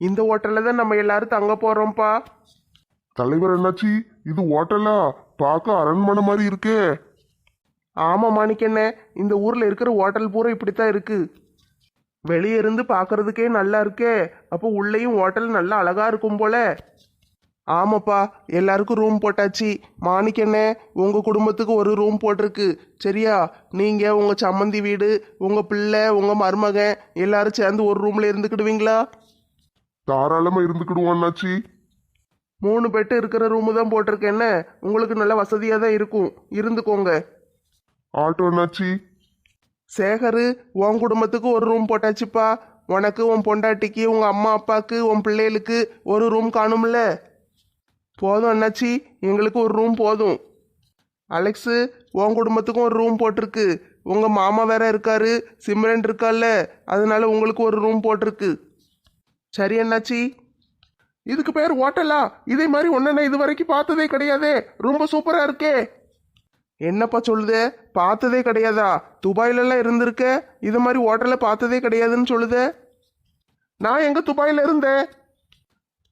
இந்த ஹோட்டல்ல தான் நம்ம எல்லாரும் தங்க போறோம்ப்பா. தலைவர் என்னாச்சி? இது ஹோட்டலா? பார்க்க அரண்மனை மாதிரி இருக்கே. ஆமா மாணிக்கண்ணே இந்த ஊர்ல இருக்கிற ஹோட்டல் பூரா இப்படித்தான் இருக்கு. வெளியே இருந்து பார்க்கறதுக்கே நல்லா இருக்கே. அப்போ உள்ளேயும் ஹோட்டல் நல்லா அழகா இருக்கும் போல. ஆமாப்பா எல்லாருக்கும் ரூம் போட்டாச்சு. மாணிக்கண்ணே உங்க குடும்பத்துக்கு ஒரு ரூம் போட்டிருக்கு. சரியா? நீங்க உங்க சம்மந்தி வீடு உங்க பிள்ளை உங்க மருமகன் எல்லாரும் சேர்ந்து ஒரு ரூம்ல இருந்துக்கிடுவீங்களா? தாராளமா இருந்துக்கிடுவோம் அண்ணாச்சி. மூணு பெட்டு இருக்கிற ரூமு தான் போட்டிருக்கேன்ன உங்களுக்கு நல்ல வசதியாக தான் இருக்கும். இருந்துக்கோங்க. ஆட்டோ அண்ணாச்சி. சேகரு உன் குடும்பத்துக்கு ஒரு ரூம் போட்டாச்சுப்பா. உனக்கு உன் பொண்டாட்டிக்கு உங்க அம்மா அப்பாவுக்கு உன் பிள்ளைகளுக்கு ஒரு ரூம் காணும்ல. போதும் அண்ணாச்சி. எங்களுக்கு ஒரு ரூம் போதும். அலெக்ஸு உன் குடும்பத்துக்கும் ஒரு ரூம் போட்டிருக்கு. உங்க மாமா வேற இருக்காரு. சிம்ரன் இருக்கால்ல அதனால உங்களுக்கு ஒரு ரூம் போட்டிருக்கு. சரி அண்ணாச்சி இதுக்கு பேர் ஹோட்டலா? இதே மாதிரி ஒன்னு இது வரைக்கும் பார்த்ததே கிடையாதே. ரொம்ப சூப்பரா இருக்கே. என்னப்பா சொல்லுது? பார்த்ததே கிடையாதா? துபாயிலலாம் இருந்திருக்க? இது மாதிரி ஹோட்டலை பார்த்ததே கிடையாதுன்னு சொல்லுது. நான் எங்க துபாயில் இருந்தேன்?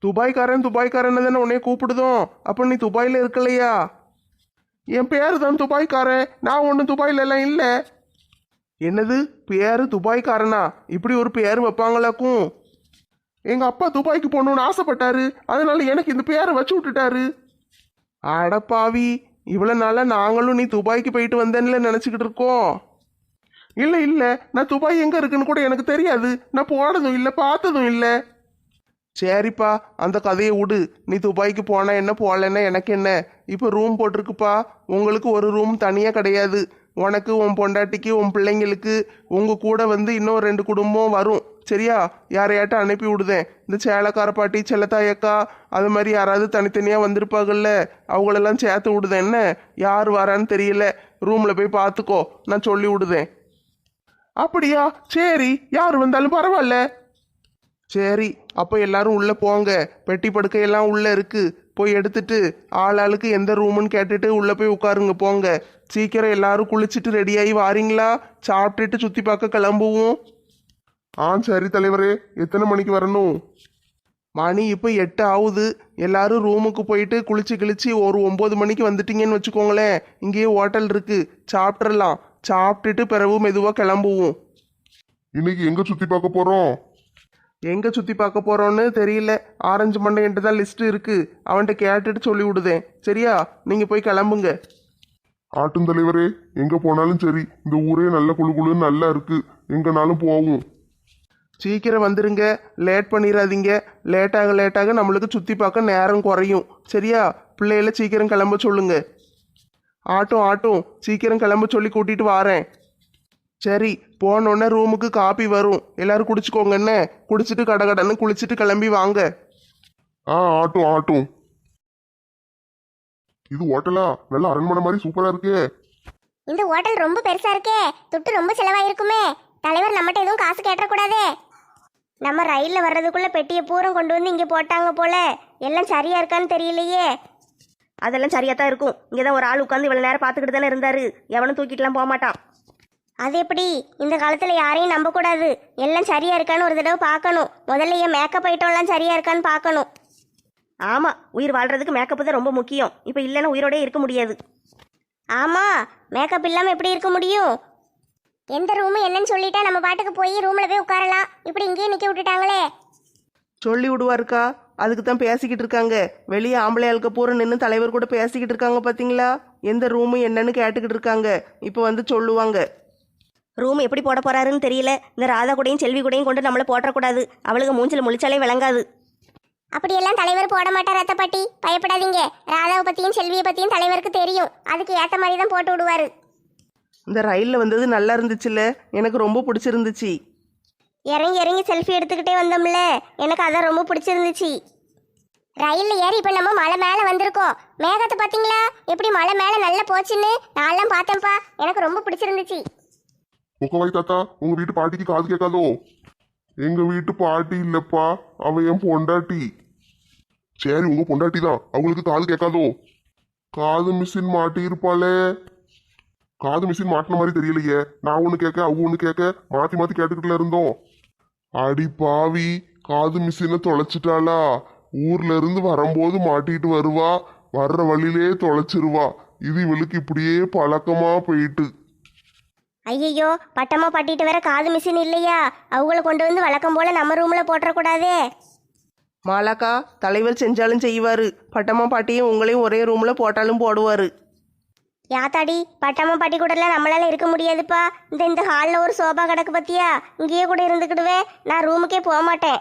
துபாய்க்காரன் துபாய்க்காரன் தானே உன்னைய கூப்பிடுதோம். அப்போ நீ துபாயில் இருக்கலையா? என் பேர் தான் துபாய்க்காரன். நான் ஒன்றும் துபாயில எல்லாம் இல்லை. என்னது? பேரு துபாய்க்காரனா? இப்படி ஒரு பேர் வைப்பாங்களாக்கும்? எங்க அப்பா துபாய்க்கு போகணும்னு ஆசைப்பட்டாரு. அதனால எனக்கு இந்த பேரை வச்சு விட்டுட்டாரு. அடப்பாவி இவ்வளோ நாளாக நாங்களும் நீ துபாய்க்கு போயிட்டு வந்தேன்ல நினச்சிக்கிட்டு இருக்கோம். இல்லை இல்லை நான் துபாய் எங்கே இருக்குன்னு கூட எனக்கு தெரியாது. நான் போனதும் இல்லை பார்த்ததும் இல்லை. சரிப்பா அந்த கதையை விடு. நீ துபாய்க்கு போனா என்ன போகலன்னா எனக்கு என்ன? இப்போ ரூம் போட்டிருக்குப்பா. உங்களுக்கு ஒரு ரூம் தனியாக கிடையாது. உனக்கு உன் பொண்டாட்டிக்கு உன் பிள்ளைங்களுக்கு உங்கள் கூட வந்து இன்னும் ரெண்டு குடும்பம் வரும். சரியா? யாரையாட்டும் அனுப்பி விடுதேன் இந்த சேலக்கார பாட்டி செல்லத்தாயக்கா அது மாதிரி யாராவது தனித்தனியாக வந்திருப்பாங்கல்ல அவங்களெல்லாம் சேர்த்து விடுதேன். என்ன? யார் வரான்னு தெரியல. ரூமில் போய் பார்த்துக்கோ. நான் சொல்லி விடுதேன். அப்படியா? சரி. யார் வந்தாலும் பரவாயில்ல. சரி. அப்போ எல்லாரும் உள்ளே போங்க. பெட்டி படுக்கையெல்லாம் உள்ளே இருக்குது போய் எடுத்துட்டு ஆள் ஆளுக்கு எந்த ரூமுன்னு கேட்டுட்டு உள்ளே போய் உட்காருங்க போங்க. சீக்கிரம் எல்லாரும் குளிச்சுட்டு ரெடியாகி வாரீங்களா? சாப்பிட்டுட்டு சுற்றி பார்க்க கிளம்புவோம். ஆ சரி தலைவரே எத்தனை மணிக்கு வரணும்? மணி இப்போ எட்டு ஆகுது. எல்லாரும் ரூமுக்கு போயிட்டு குளிச்சு கிழிச்சு ஒரு ஒம்பது மணிக்கு வந்துட்டீங்கன்னு வச்சுக்கோங்களேன். இங்கேயே ஹோட்டல் இருக்கு. சாப்பிட்றலாம் சாப்பிட்டுட்டு பிறகு மெதுவாக கிளம்புவோம். இன்னைக்கு எங்க சுத்தி பார்க்க போறோம்? எங்கே சுற்றி பார்க்க போகிறோன்னு தெரியல. ஆரஞ்சு மண்டைன்ட்டு தான் லிஸ்ட் இருக்கு. அவன்கிட்ட கேட்டுட்டு சொல்லி விடுதேன். சரியா? நீங்கள் போய் கிளம்புங்க. ஆட்டும் தலைவரே எங்க போனாலும் சரி. இந்த ஊரே நல்ல குழு குழுன்னு நல்லா இருக்கு. எங்கனாலும் போவோம். சீக்கிரம் வந்துருங்க. லேட் பண்ணிடாதீங்க லேட்டாக லேட்டாக நம்மளுக்கு சுற்றி பார்க்க நேரம் குறையும். சரியா? பிள்ளைகள சீக்கிரம் கிளம்ப சொல்லுங்க. ஆட்டும் ஆட்டும். சீக்கிரம் கிளம்ப சொல்லி கூட்டிட்டு வாரேன். சரி போனோடனே ரூமுக்கு காப்பி வரும். எல்லாரும் குடிச்சுக்கோங்க என்ன? குடிச்சிட்டு கடகடன்னு குளிச்சுட்டு கிளம்பி வாங்க. ஆ ஆட்டும் ஆட்டும். இது ஹோட்டலா? நல்ல அரண்மனை மாதிரி சூப்பரா இருக்கே. இந்த ஹோட்டல் ரொம்ப பெருசா இருக்கே. துட்டு ரொம்ப செலவாயிருக்குமே. தலைவர் நம்மகிட்ட எதுவும் காசு கேட்டக்கூடாதே நம்ம ரயில்ல வர்றதுக்குள்ள பெட்டியை பூரம் கொண்டு வந்து இங்க போட்டாங்க போல. எல்லாம் சரியா இருக்கான்னு தெரியலையே. அதெல்லாம் சரியா தான் இருக்கும். இங்கே தான் ஒரு ஆள் உட்காந்து இவ்வளோ நேரம் பார்த்துக்கிட்டு தானே இருந்தாரு. எவனும் தூக்கிட்டுலாம் போக மாட்டான். அது எப்படி? இந்த காலத்துல யாரையும் நம்ப கூடாது. எல்லாம் சரியா இருக்கான்னு ஒரு தடவை பார்க்கணும். முதல்ல என் மேக்கப் ஐட்டம்லாம் சரியா இருக்கான்னு பார்க்கணும். ஆமாம் உயிர் வாழ்றதுக்கு மேக்கப் தான் ரொம்ப முக்கியம். இப்போ இல்லைன்னா உயிரோடே இருக்க முடியாது. ஆமா மேக்கப் இல்லாம எப்படி இருக்க முடியும்? எந்த ரூமு என்னன்னு சொல்லிட்டா நம்ம பாட்டுக்கு போய் ரூம்ல போய் உட்காரலாம். இப்படி இங்கேயே நிக்க விட்டுட்டாங்களே. சொல்லி விடுவாருக்கா அதுக்கு தான் பேசிக்கிட்டு இருக்காங்க. வெளியே ஆம்பளை ஆளுக்க பூரா நின்று தலைவர் கூட பேசிக்கிட்டு இருக்காங்க பார்த்தீங்களா எந்த ரூமு என்னன்னு கேட்டுக்கிட்டு இருக்காங்க. இப்போ வந்து சொல்லுவாங்க. ரூம் எப்படி போட போறாருன்னு தெரியல. இந்த ராதா கூடயும் செல்வி கூடயும் கொண்டு நம்மளை போட்டக்கூடாது அவளுக்கு மூஞ்சில் முழிச்சாலே விளங்காது. அப்படியெல்லாம் தலைவர் போட மாட்டார் அத்தை பாட்டி? பயப்படாதீங்க. ராதாவை பத்தியும் செல்வியை பத்தியும் தலைவருக்கு தெரியும். அதுக்கு ஏத்த மாதிரி தான் போட்டு விடுவாரு. இந்த ரயிலில் வந்தது நல்லா இருந்துச்சுல்ல எனக்கு ரொம்ப பிடிச்சிருந்துச்சு. இறங்கி இறங்கி செல்ஃபி எடுத்துக்கிட்டே வந்தோம்ல. எனக்கு அதான் ரொம்ப பிடிச்சிருந்துச்சு. ரயில்ல ஏறி இப்ப நம்ம மலை மேல வந்திருக்கோம். மேகத்தை பாத்தீங்களா எப்படி மலை மேல நல்லா போச்சுன்னு? நான்லாம் பார்த்தேன்ப்பா. எனக்கு ரொம்ப பிடிச்சிருந்துச்சு. முக்கவாய் தாத்தா உங்க வீட்டு பாட்டிக்கு காது கேட்காதோ? எங்க வீட்டு பாட்டி இல்லப்பா. அவ என் பொண்டாட்டி. சரி உங்க பொண்டாட்டி தான் அவங்களுக்கு காது கேட்காதோ? காது மிஷின் மாட்டி இருப்பாளே காது மிஷின் மாட்டின மாதிரி தெரியலையே. நான் ஒண்ணு கேட்க அவங்க ஒண்ணு கேட்க மாத்தி மாத்தி கேட்டுக்கிட்டுல இருந்தோம். அடி பாவி காது மிஷினை தொலைச்சிட்டாளா? ஊர்ல இருந்து வரும்போது மாட்டிட்டு வருவா வர்ற வழியிலே தொலைச்சிருவா. இது இவளுக்கு இப்படியே பழக்கமா போயிட்டு. ஐயையோ பட்டமா பட்டிட்டு வேற காது மிஷின் இல்லையா? அவங்கள கொண்டு வந்து வழக்கம் போல நம்ம ரூம்ல போட்டுறக்கூடாதே. மாலாக்கா தலைவர் செஞ்சாலும் செய்வாரு. பட்டம்மா பாட்டியும் உங்களையும் ஒரே ரூம்ல போட்டாலும் போடுவாரு. யாத்தாடி பட்டம்மா பாட்டி கூடலாம் நம்மளால இருக்க முடியாதுப்பா. இந்த இந்த ஹாலில் ஒரு சோபா கிடக்கு பத்தியா? இங்கேயே கூட இருந்துக்கிடுவேன் நான் ரூமுக்கே போக மாட்டேன்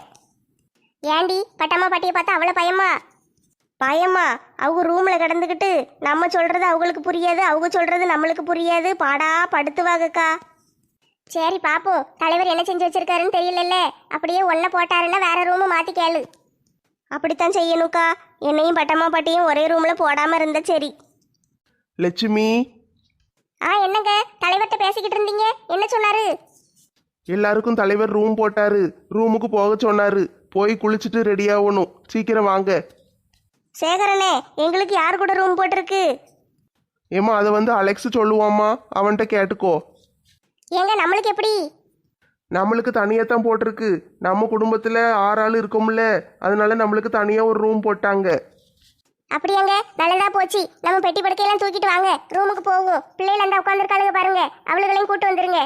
ஏண்டி பட்டம்மா பாட்டியை பார்த்தா அவ்வளோ பயமா? பயமா? அவங்க ரூமில் கிடந்துக்கிட்டு நம்ம சொல்கிறது அவங்களுக்கு புரியாது அவங்க சொல்கிறது நம்மளுக்கு புரியாது. பாடா படுத்துவாங்கக்கா. சரி பாப்போம். தலைவர் என்ன செஞ்சு வச்சிருக்காருன்னு தெரியலல்ல. அப்படியே ஒன்றை போட்டாருன்னா வேற ரூமு மாற்றி கேளு. அப்படித்தான் செய்யணுக்கா. என்னையும் பட்டம்மா பாட்டியும் ஒரே ரூமில் போடாமல் இருந்தால் சரி. லட்சுமி? ஆ என்னங்க? தலைவர்கிட்ட பேசிக்கிட்டு இருந்தீங்க. என்ன சொன்னாரு? எல்லாருக்கும் தலைவர் ரூம் போட்டாரு. ரூமுக்கு போக சொன்னாரு. போய் குளிச்சுட்டு ரெடி ஆகணும். சீக்கிரம் வாங்க. சேகரனே எங்களுக்கு யார் கூட ரூம் போட்டிருக்கு? ஏம்மா அதை வந்து அலெக்ஸ் சொல்லுவாம்மா. அவன்கிட்ட கேட்டுக்கோ. ஏங்க நம்மளுக்கு எப்படி? நம்மளுக்கு தனியாக தான் போட்டிருக்கு. நம்ம குடும்பத்தில் ஆறு ஆள் இருக்கோம்ல. அதனால நம்மளுக்கு தனியாக ஒரு ரூம் போட்டாங்க. அப்படியாங்க நல்லதா போச்சு. நம்ம பெட்டி படுக்கையெல்லாம் தூக்கிட்டு வாங்க. ரூமுக்கு போவோம் பிள்ளைகள் அந்த உட்காந்துருக்காளுங்க பாருங்க. அவளுகளையும் கூட்டு வந்துருங்க.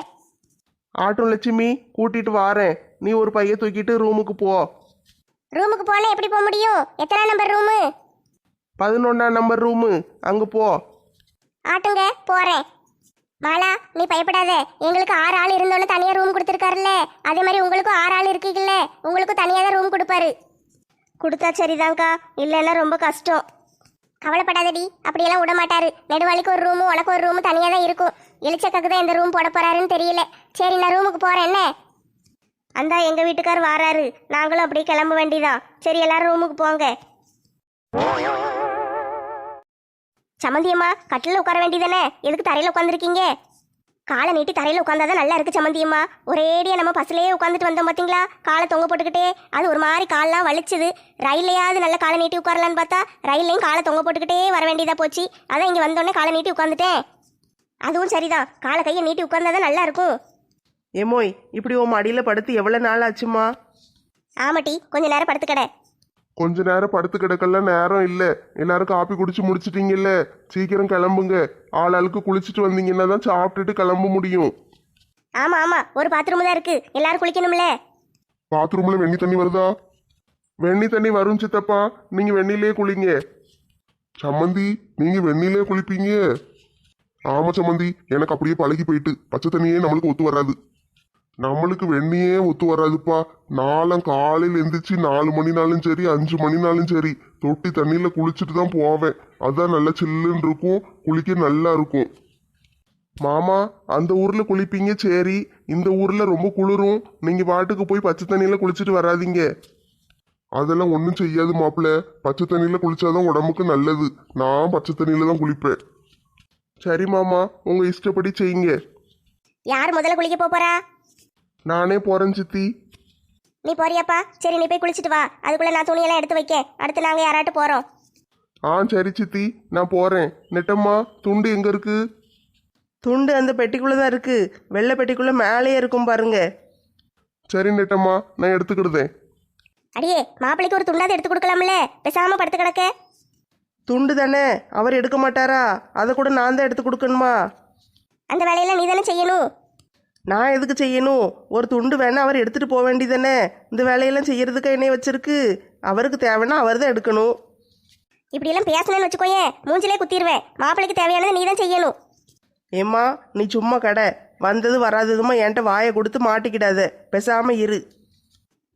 ஆட்டும் லட்சுமி கூட்டிட்டு வாரேன். நீ ஒரு பைய தூக்கிட்டு ரூமுக்கு போ. ரூமுக்கு போனா எப்படி போக முடியும்? எத்தனை நம்பர் ரூமு? பதினொன்றாம் நம்பர் ரூமு. அங்கே போ. ஆட்டுங்க போறேன். மாலா நீ பயப்படாத. எங்களுக்கு ஆறு ஆள் இருந்தோன்னு தனியாக ரூம் கொடுத்துருக்காருல்ல. அதே மாதிரி உங்களுக்கும் ஆறு ஆள் இருக்கீங்கல்ல. உங்களுக்கும் தனியாக தான் ரூம் கொடுப்பாரு. கொடுத்தா சரிதான்க்கா. இல்லைன்னா ரொம்ப கஷ்டம். கவலைப்படாதடி அப்படியெல்லாம் விட மாட்டாரு நெடுவாளிக்கு ஒரு ரூமு உனக்கு ஒரு ரூமு தனியாக தான் இருக்கும். எலிச்சக்காக்கு தான் இந்த ரூம் போட போறாருன்னு தெரியல. சரி நான் ரூமுக்கு போறேன் என்ன? அந்தா எங்கள் வீட்டுக்கார் வாராரு. நாங்களும் அப்படியே கிளம்ப வேண்டிதான். சரி எல்லாரும் ரூமுக்கு போங்க. சமந்தியம்மா கட்டில் உட்கார வேண்டியதானே எதுக்கு தரையில் உட்காந்துருக்கீங்க காலை நீட்டி தரையில உட்காந்தாதான் நல்லா இருக்கு சம்மந்தியம்மா ஒரேடியா நம்ம பஸ்லயே உட்காந்துட்டு வந்தோம் பாத்தீங்களா? காலை தொங்க போட்டுக்கிட்டே. அது ஒரு மாதிரி கால்லாம் வலிச்சுது. ரயில்லையாவது நல்ல காலை நீட்டி உட்காரலான்னு பார்த்தா ரயில்லையும் காலை தொங்க போட்டுக்கிட்டே வர வேண்டியதா போச்சு. அதான் இங்க வந்தோடனே காலை நீட்டி உட்காந்துட்டேன் அதுவும் சரிதான். காலை கையை நீட்டி உட்கார்ந்தாதான் நல்லா இருக்கும். ஏமோய் இப்படி உன் மடியில் படுத்து எவ்வளோ நாள் ஆச்சுமா ஆமாட்டி கொஞ்ச நேரம் படுத்துக்கடை கொஞ்ச நேரம் படுத்து கிடக்கெல்லாம் நேரம் இல்ல. எல்லாரும் காப்பி குடிச்சு முடிச்சிட்டீங்கல்ல. சீக்கிரம் கிளம்புங்க. ஆள் ஆளுக்கு குளிச்சுட்டு வந்தீங்கன்னா தான் சாப்பிட்டுட்டு கிளம்ப முடியும். ஆமா ஆமா. ஒரு பாத்ரூம் தான் இருக்கு. எல்லாரும் குளிக்கணும்ல. பாத்ரூம்ல வெண்ணி தண்ணி வருதா? வெண்ணி தண்ணி வரும் சித்தப்பா. நீங்க வெண்ணிலே குளிங்க. சம்மந்தி நீங்க வெண்ணிலே குளிப்பீங்க. ஆமா சம்மந்தி. எனக்கு அப்படியே பழகி போயிட்டு. பச்சை தண்ணியே நம்மளுக்கு ஒத்து வராது. நம்மளுக்கு வெண்ணியே ஒத்து வராதுப்பா. நாளம் காலையில் எந்திரிச்சு நாலு மணினாலும் சரி அஞ்சு மணினாலும் சரி தொட்டி தண்ணியில் குளிச்சுட்டு தான் போவேன். அதான் நல்லா சில்லுன்னு இருக்கும் குளிக்க நல்லா இருக்கும். மாமா அந்த ஊரில் குளிப்பீங்க? சரி. இந்த ஊரில் ரொம்ப குளிரும். நீங்கள் பாட்டுக்கு போய் பச்சை தண்ணியில் குளிச்சுட்டு வராதீங்க. அதெல்லாம் ஒன்றும் செய்யாது மாப்பிள்ள. பச்சை தண்ணியில் குளிச்சாதான் உடம்புக்கு நல்லது. நான் பச்சை தண்ணியில் தான் குளிப்பேன். சரி மாமா உங்கள் இஷ்டப்படி செய்யுங்க. யார் முதல்ல குளிக்க போறா? நானே போகிறேன் சித்தி. நீ போறியாப்பா? சரி நீ போய் குளிச்சிட்டு வா. அதுக்குள்ள நான் துணியெல்லாம் எடுத்து வைக்க. அடுத்து நாங்க யாராட்டு போறோம். ஆ சரி சித்தி. நான் போகிறேன் நெட்டம்மா துண்டு எங்கே இருக்கு? துண்டு அந்த பெட்டிக்குள்ளே தான் இருக்கு. வெள்ளை பெட்டிக்குள்ளே மேலேயே இருக்கும் பாருங்க. சரி நெட்டம்மா நான் எடுத்துக்கிடுதேன். அடியே மாப்பிள்ளைக்கு ஒரு துண்டாவது எடுத்து கொடுக்கலாம்ல? பேசாம படுத்து கிடக்க. துண்டு தானே? அவர் எடுக்க மாட்டாரா? அதை கூட நான் தான் எடுத்து கொடுக்கணுமா? அந்த வேலையெல்லாம் நீ தானே செய்யணும். நான் எதுக்கு செய்யணும்? ஒரு துண்டு வேணா அவர் எடுத்துட்டு போக வேண்டியதானே இந்த வேலையெல்லாம் செய்யறதுக்கு என்னைய வச்சிருக்கு? அவருக்கு தேவைன்னா அவர் தான் எடுக்கணும். இப்படியெல்லாம் பேசணும்னு வச்சுக்கோயேன் மூஞ்சிலே குத்திடுவேன் மாப்பிள்ளைக்கு தேவையானதை நீ தான் செய்யணும். ஏம்மா நீ சும்மா கடை. வந்தது வராததுமா என்கிட்ட வாயை கொடுத்து மாட்டிக்கிடாத. பேசாம இரு.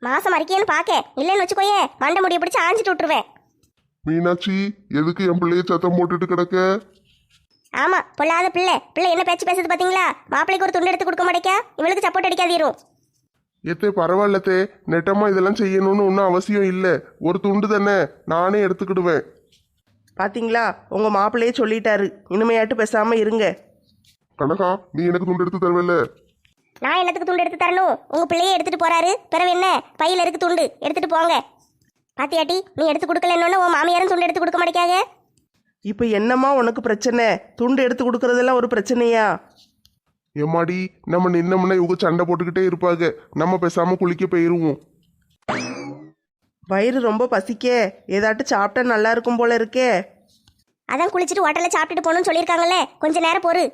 மாசம் மறிக்கேன்னு பார்க்க இல்லைன்னு வச்சுக்கோயேன் மண்டை முடிய பிடிச்சி ஆஞ்சிட்டு விட்டுருவேன் மீனாட்சி எதுக்கு என் பிள்ளைய சத்தம் போட்டுட்டு கிடக்க? ஆமா பொல்லாத பிள்ளை. பிள்ளை என்ன பேச்சு பேசுது பாத்தீங்களா? மாப்பிள்ளைக்கு ஒரு துண்டு எடுத்து கொடுக்க மாட்டேக்கா? இவளுக்கு சப்போர்ட் அடிக்காதீரும். எத்தே பரவாயில்லத்தே. நெட்டம்மா இதெல்லாம் செய்யணும்னு ஒன்றும் அவசியம் இல்லை. ஒரு துண்டு தானே. நானே எடுத்துக்கிடுவேன். பாத்தீங்களா? உங்க மாப்பிள்ளையே சொல்லிட்டாரு. இனிமையாட்டு பேசாம இருங்க. கனகா நீ எனக்கு துண்டு எடுத்து தருவல்ல? நான் என்னத்துக்கு துண்டு எடுத்து தரணும்? உங்க பிள்ளையே எடுத்துட்டு போறாரு. பிறகு என்ன? பையில இருக்கு துண்டு. எடுத்துட்டு போங்க. பாத்தியாட்டி நீ எடுத்து கொடுக்கலன்னு உன் மாமியாரும் துண்டு எடுத்து கொடுக்க மாட்டேக்காக? இப்போ என்னம்மா உனக்கு பிரச்சனை? துண்டு எடுத்து கொடுக்கறதெல்லாம் ஒரு பிரச்சனையா? எம்மாடி நம்ம நின்னமுன்னா இவங்க சண்டை போட்டுக்கிட்டே இருப்பாங்க. நம்ம பேசாம குளிக்க போயிருவோம். வயிறு ரொம்ப பசிக்கே. ஏதாட்டும் சாப்பிட்டா நல்லா இருக்கும் போல இருக்கே. அதான் குளிச்சுட்டு ஹோட்டலில் சாப்பிட்டுட்டு போகணும்னு சொல்லியிருக்காங்கல்ல. கொஞ்ச நேரம் பொறு.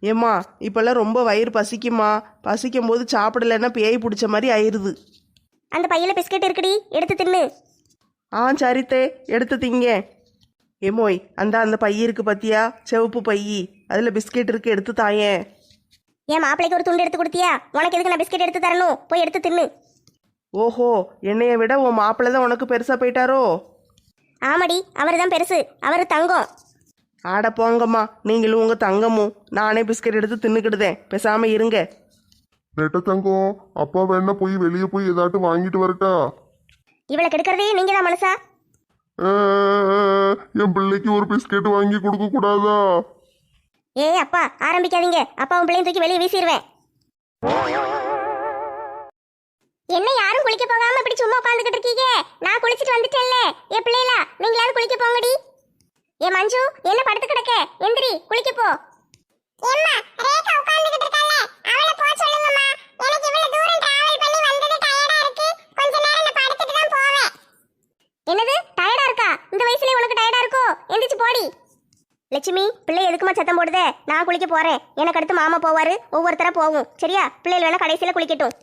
ஏம்மா இப்போல்லாம் ரொம்ப வயிறு பசிக்குமா? பசிக்கும் போது சாப்பிடலைன்னா பேய் பிடிச்ச மாதிரி ஆயிருது. அந்த பையில பிஸ்கட் இருக்குடி எடுத்து தின்னு. ஆ சரித்தே. எடுத்து திங்க. ஏமோய் அந்த அந்த பை இருக்கு பத்தியா? சிவப்பு பை. அதில் பிஸ்கெட் இருக்கு எடுத்து தாயேன் என் மாப்பிளைக்கு ஒரு துண்டு எடுத்து கொடுத்தியா? உனக்கு எதுக்கு நான் பிஸ்கட் எடுத்து தரணும்? போய் எடுத்து தின்னு. ஓஹோ என்னைய விட உன் மாப்பிள்ளை தான் உனக்கு பெருசாக போயிட்டாரோ? ஆமாடி அவர் தான் பெருசு. அவர் தங்கம். ஆட போங்கம்மா நீங்களும் உங்கள் தங்கமும். நானே பிஸ்கெட் எடுத்து தின்னுக்கிடுதேன். பேசாமல் இருங்க. நெட்ட தங்கம் அப்பா வேணா போய் வெளியே போய் ஏதாட்டும் வாங்கிட்டு வரட்டா? இவளை கெடுக்கிறதே நீங்க தான் மனசா என் பிள்ளைக்கு ஒரு பிஸ்கெட் வாங்கி கொடுக்க கூடாதா? ஏய் அப்பா ஆரம்பிக்காதீங்க. அப்பாவும் பிள்ளையும் தூக்கி வெளியே வீசிடுவேன் என்ன யாரும் குளிக்க போகாம இப்படி சும்மா உட்காந்துக்கிட்டு இருக்கீங்க? நான் குளிச்சிட்டு வந்துட்டேன்ல. ஏ பிள்ளைகளா நீங்களாவது குளிக்க போங்கடி. ஏ மஞ்சு என்ன படுத்து கிடக்க? எந்திரி குளிக்க போ. ஏம்மா ரேகா உட்கார்ந்துகிட்டு இருக்கால அவளை போ சொல்லுங்கம்மா. எனக்கு இவ்வளவு தூரம் டிராவல் பண்ணி வந்தது டயர்டா இருக்கு. கொஞ்ச நேரம் நான் படுத்துட்டு தான் போவேன். என்னது? இருக்கா இந்த வயசுல உனக்கு டயர்டா இருக்கோ? எந்திரிச்சு போடி. லட்சுமி பிள்ளை எதுக்குமா சத்தம் போடுதே? நான் குளிக்க போறேன். எனக்கு அடுத்து மாமா போவாரு. ஒவ்வொருத்தரா போகும் சரியா? பிள்ளைகள் வேணா கடைசியில குளிக்கட்டும்.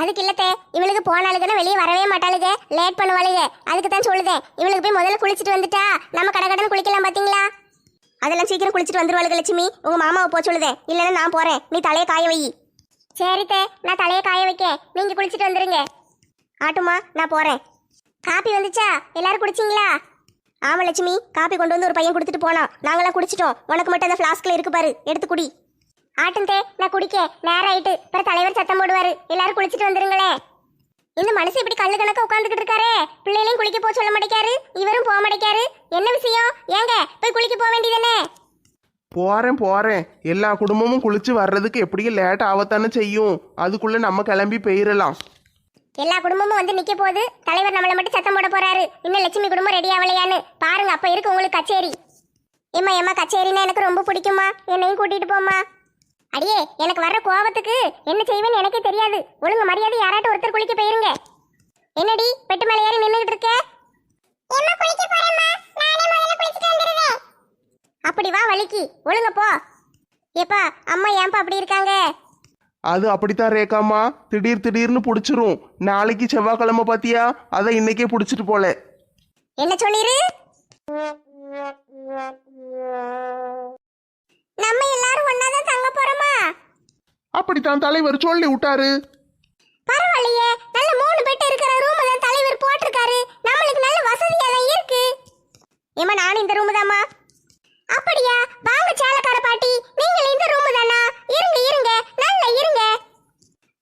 அதுக்கு இல்லத்தே இவளுக்கு போனாளுக்குன்னா வெளியே வரவே மாட்டாளுங்க லேட் பண்ணுவாளுங்க அதுக்கு தான் சொல்லுதேன். இவளுக்கு போய் முதல்ல குளிச்சுட்டு வந்துட்டா. நம்ம கடகடன்னு குளிக்கலாம் பாத்தீங்களா? அதெல்லாம் சீக்கிரம் குளிச்சுட்டு வந்துருவாளுங்க லட்சுமி. உங்க மாமாவை போக சொல்லுதேன் இல்லைன்னா நான் போறேன். நீ தலையை காய வை. சரித்தே நான் தலையை காய வைக்க நீங்க குளிச்சுட்டு வந்துருங்க. ஆட்டுமா நான் போறேன். காப்பி வந்துச்சா? எல்லாரும் குடிச்சிங்களா? ஆமா லட்சுமி. காப்பி கொண்டு வந்து ஒரு பையன் கொடுத்துட்டு போனான். நாங்களாம் குடிச்சிட்டோம். உனக்கு மட்டும் அந்த ஃப்ளாஸ்கில் இருக்கு பாரு. எடுத்து குடி. ஆட்டும் நான் குடிக்க நேரம் ஆயிட்டு. அப்புறம் தலைவர் சத்தம் போடுவாரு. எல்லாரும் குளிச்சிட்டு வந்துருங்களே. இந்த மனுஷன் இப்படி கல்லு கணக்க உட்காந்துக்கிட்டு இருக்காரே? பிள்ளைகளையும் குளிக்க போக சொல்ல மாட்டேக்காரு? இவரும் போக மாட்டேக்காரு? என்ன விஷயம்? ஏங்க போய் குளிக்க போக வேண்டியதானே போறேன் போறேன். எல்லா குடும்பமும் குளிச்சு வர்றதுக்கு எப்படியும் லேட் ஆகத்தானே செய்யும். அதுக்குள்ள நம்ம கிளம்பி போயிடலாம் எல்லா குடும்பமும் வந்து நிக்க போகுது தலைவர் நம்மள மட்டும் சத்தம் போட போறாரு. இன்னும் லட்சுமி குடும்பம் ரெடி ஆகலையான்னு. பாருங்க அப்ப இருக்கு உங்களுக்கு கச்சேரி. ஏம்மா ஏம்மா கச்சேரினா எனக்கு ரொம்ப பிடிக்குமா என்னையும் கூட்டிட்டு போம்மா. அடியே எனக்கு வர்ற கோவத்துக்கு என்ன செய்வேன்னு எனக்கே தெரியாது. ஒழுங்கு மரியாதை யாராட்டும் ஒருத்தர் குளிக்க போயிருங்க. என்னடி பெட்டு மேல ஏறி நின்னுகிட்டு இருக்க? அப்படி வா வலிக்கு. ஒழுங்க போ. ஏப்பா அம்மா ஏன்பா அப்படி இருக்காங்க? அது அப்படித்தான் ரேக்காமா திடீர் திடீர்னு பிடிச்சிரும். நாளைக்கு செவ்வாய்க்கிழமை பாத்தியா? அதை இன்னைக்கே பிடிச்சிட்டு போல. என்ன சொல்லிரு? நம்ம எல்லாரும் ஒன்னாதான் தங்க போறோமா? அப்படித்தான் தலைவர் சொல்லி விட்டாரு. பரவாயில்லையே. நல்ல மூணு பெட் இருக்கிற ரூம் தான் தலைவர் போட்டிருக்காரு. நம்மளுக்கு நல்ல வசதியா தான் இருக்கு. ஏமா நானும் இந்த ரூம் தாம்மா. அப்படியா? வாங்க சேலக்கார பாட்டி. நீங்க இந்த ரூம் தானா? இருங்க இருங்க. நல்லா இருங்க.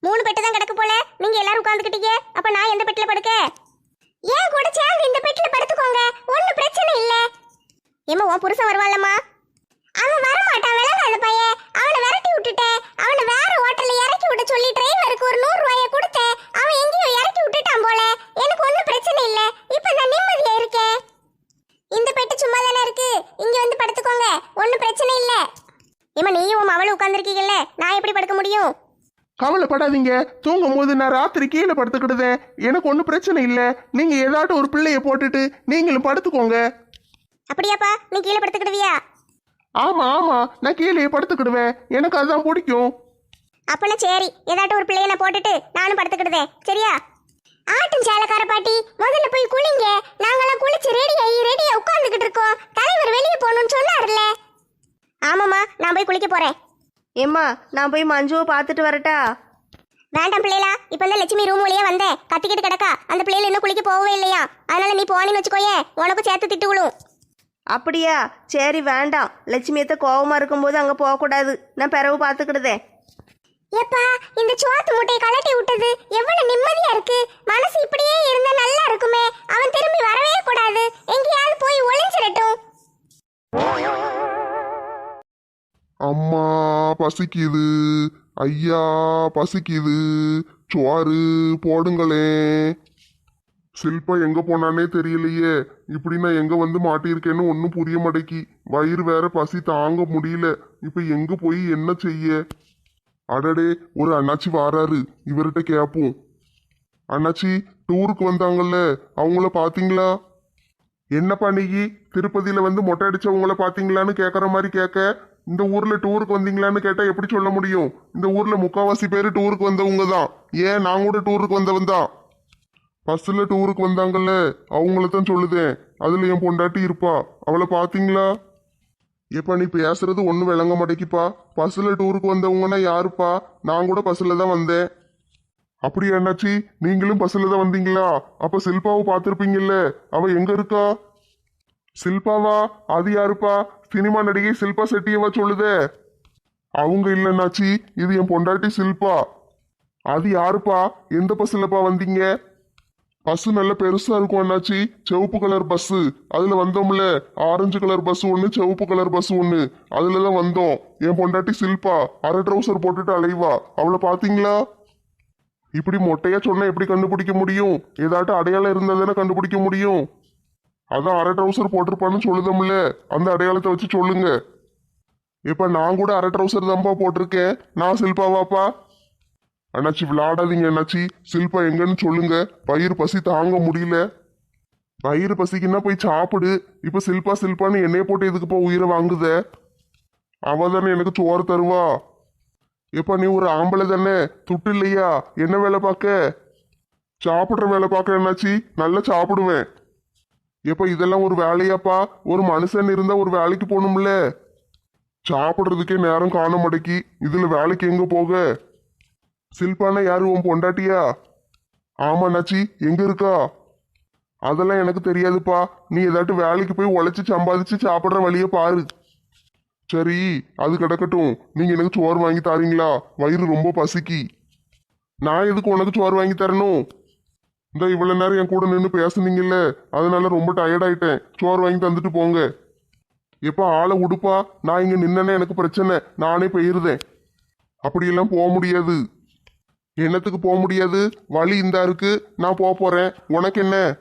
மூணு பெட்டு தான் கிடக்கு போல. நீங்க எல்லாரும் உட்கார்ந்துக்கிட்டீங்க அப்ப நான் எந்த பெட்ல படுக்க? ஏன் கூட சேர்ந்து இந்த பெட்ல படுத்துக்கோங்க? ஒன்னும் பிரச்சனை இல்ல. ஏமா உன் புருஷன் வருவான்லம்மா. அவன் வர விளங்காத பையன் அவனை விரட்டி விட்டுட்டேன் அவனை வேற ஹோட்டல்ல இறக்கி விட சொல்லி டிரைவருக்கு ஒரு நூறு ரூபாய கொடுத்தேன் அவன் எங்கேயோ இறக்கி விட்டுட்டான் போல எனக்கு ஒன்றும் பிரச்சனை இல்ல இப்ப நான் நிம்மதியா இருக்கேன் இந்த பெட்டு சும்மா தானே இருக்கு இங்க வந்து படுத்துக்கோங்க ஒன்றும் பிரச்சனை இல்ல ஏமா நீயும் உன் அவளும் உட்காந்துருக்கீங்கல்ல நான் எப்படி படுக்க முடியும். கவலைப்படாதீங்க. தூங்கும் போது நான் ராத்திரி கீழே படுத்துக்கிடுதேன் எனக்கு ஒன்றும் பிரச்சனை இல்லை. நீங்க ஏதாட்டும் ஒரு பிள்ளைய போட்டுட்டு நீங்களும் படுத்துக்கோங்க. அப்படியாப்பா? நீ கீழே படுத்துக்கிடுவியா? ஆமா ஆமா. நான் கீழே படுத்துக்கிடுவேன். எனக்கு அதுதான் பிடிக்கும். அப்பனா சரி. ஏதாட்டும் ஒரு பிள்ளைய நான் போட்டுட்டு நானும் படுத்துக்கிடுதேன் சரியா? ஆட்டும் சேலக்கார பாட்டி முதல்ல போய் குளிங்க. நாங்கெல்லாம் குளிச்சு ரெடி ஆகி ரெடியா உட்கார்ந்துகிட்டு இருக்கோம். தலைவர் வெளியே போகணும்னு சொன்னார்ல. ஆமாம்மா நான் போய் குளிக்க போறேன். ஏம்மா நான் போய் மஞ்சுவை பார்த்துட்டு வரட்டா? வேண்டாம் பிள்ளைகளா இப்போ தான் லட்சுமி ரூம் வழியே வந்தேன் கத்திக்கிட்டு கிடக்கா. அந்த பிள்ளைகள் இன்னும் குளிக்க போகவே இல்லையா? அதனால நீ போனேன்னு வச்சுக்கோயே உனக்கும் சேர்த்து திட்டு விழும் அப்படியா? சரி வேண்டாம். லட்சுமியத்தை கோவமா இருக்கும்போது அங்கே போகக்கூடாது. நான் பிறவு பார்த்துக்கிடுதேன். ஏப்பா இந்த சோத்து மூட்டையை கலட்டி விட்டது எவ்வளவு நிம்மதியா இருக்கு. மனசு இப்படியே இருந்தா நல்லா இருக்குமே. அவன் திரும்பி வரவே கூடாது. எங்கேயாவது போய் ஒளிஞ்சிரட்டும். அம்மா பசிக்குது. ஐயா பசிக்குது. சோறு போடுங்களே. சில்பா எங்க போனானே தெரியலையே. இப்படி நான் எங்க வந்து மாட்டியிருக்கேன்னு ஒன்றும் புரிய மாட்டேக்கி வயிறு வேற பசி தாங்க முடியல. இப்ப எங்க போய் என்ன செய்ய? அடடே ஒரு அண்ணாச்சி வாராரு. இவர்கிட்ட கேப்போம். அண்ணாச்சி டூருக்கு வந்தாங்கல்ல அவங்கள பாத்தீங்களா? என்னப்பா நீ? திருப்பதியில வந்து மொட்டை அடிச்சவங்கள பாத்தீங்களான்னு கேக்குற மாதிரி கேட்க இந்த ஊர்ல டூருக்கு வந்தீங்களான்னு கேட்டா எப்படி சொல்ல முடியும்? இந்த ஊர்ல முக்காவாசி பேர் டூருக்கு வந்தவங்க தான். ஏன் நான் கூட டூருக்கு வந்தவன் தான்? பஸ்ல டூருக்கு வந்தாங்கல்ல அவங்கள தான் சொல்லுதேன். அதுல என் பொண்டாட்டி இருப்பா. அவளை பாத்தீங்களா? இப்ப நீ பேசுறது ஒன்றும் விளங்க மாட்டேங்கிப்பா பஸ்ஸில் டூருக்கு வந்தவங்கன்னா யாருப்பா? நான் கூட பஸ்ஸில் தான் வந்தேன். அப்படி அண்ணாச்சி நீங்களும் பஸ்ஸில் தான் வந்தீங்களா? அப்போ சில்பாவை பார்த்துருப்பீங்கல்ல. அவள் எங்கே இருக்கா? சில்பாவா? அது யாருப்பா? சினிமா நடிகை சில்பா செட்டியவா சொல்லுதே. அவங்க இல்லைன்னாச்சி இது என் பொண்டாட்டி சில்பா. அது யாருப்பா? எந்த பஸ்லப்பா வந்தீங்க? பஸ் நல்ல பெருசா இருக்கும் அண்ணாச்சி. செவப்பு கலர் பஸ். அதுல வந்தோம்ல ஆரஞ்சு கலர் பஸ் ஒண்ணு சிவப்பு கலர் பஸ் ஒண்ணு. அதுல தான் வந்தோம். என் பொண்டாட்டி சில்பா அரை ட்ரௌசர் போட்டுட்டு அலைவா. அவளை பாத்தீங்களா? இப்படி மொட்டையா சொன்னா எப்படி கண்டுபிடிக்க முடியும்? ஏதாட்டும் அடையாளம் இருந்தா தானே கண்டுபிடிக்க முடியும்? அதான் அரை ட்ரௌசர் போட்டிருப்பான்னு சொல்லுதம்ல. அந்த அடையாளத்தை வச்சு சொல்லுங்க. இப்ப நான் கூட அரை ட்ரௌசர் தான்ப்பா போட்டிருக்கேன். நான் சில்பாவாப்பா? அண்ணாச்சி விளையாடாதீங்க அண்ணாச்சி. சில்பா எங்கன்னு சொல்லுங்க. பயிர் பசி தாங்க முடியல. வயிறு பசிக்குன்னா போய் சாப்பிடு. இப்போ சில்பா சில்பான்னு என்னைய போட்டு எதுக்குப்பா உயிரை வாங்குத? அவ தானே எனக்கு சோறு தருவா. எப்ப நீ ஒரு ஆம்பளை தானே. துட்டு இல்லையா? என்ன வேலை பார்க்க? சாப்பிட்ற வேலை பார்க்க என்னாச்சி நல்லா சாப்பிடுவேன். எப்ப இதெல்லாம் ஒரு வேலையாப்பா? ஒரு மனுஷன் இருந்தா ஒரு வேலைக்கு போகணும்ல. சாப்பிட்றதுக்கே நேரம் காண மாட்டேக்கி இதுல வேலைக்கு எங்க போக? சில்பானா யாரு? உன் பொண்டாட்டியா? ஆமா அண்ணாச்சி எங்க இருக்கா? அதெல்லாம் எனக்கு தெரியாதுப்பா. நீ ஏதாட்டும் வேலைக்கு போய் உழைச்சி சம்பாதிச்சு சாப்பிட்ற வழியை பாரு. சரி அது கிடக்கட்டும். நீங்க எனக்கு சோறு வாங்கி தாரீங்களா? வயிறு ரொம்ப பசிக்கி. நான் எதுக்கு உனக்கு சோறு வாங்கி தரணும்? இந்த இவ்வளவு நேரம் என் கூட நின்று பேசுனீங்கல்ல அதனால ரொம்ப டயர்ட் ஆயிட்டேன். சோறு வாங்கி தந்துட்டு போங்க. எப்போ ஆளை உடுப்பா? நான் இங்க நின்னனே எனக்கு பிரச்சனை. நானே போயிருந்தேன். அப்படியெல்லாம் போக முடியாது. என்னத்துக்கு போக முடியாது? வழி இந்தா இருக்கு. நான் போக போறேன். உனக்கு என்ன?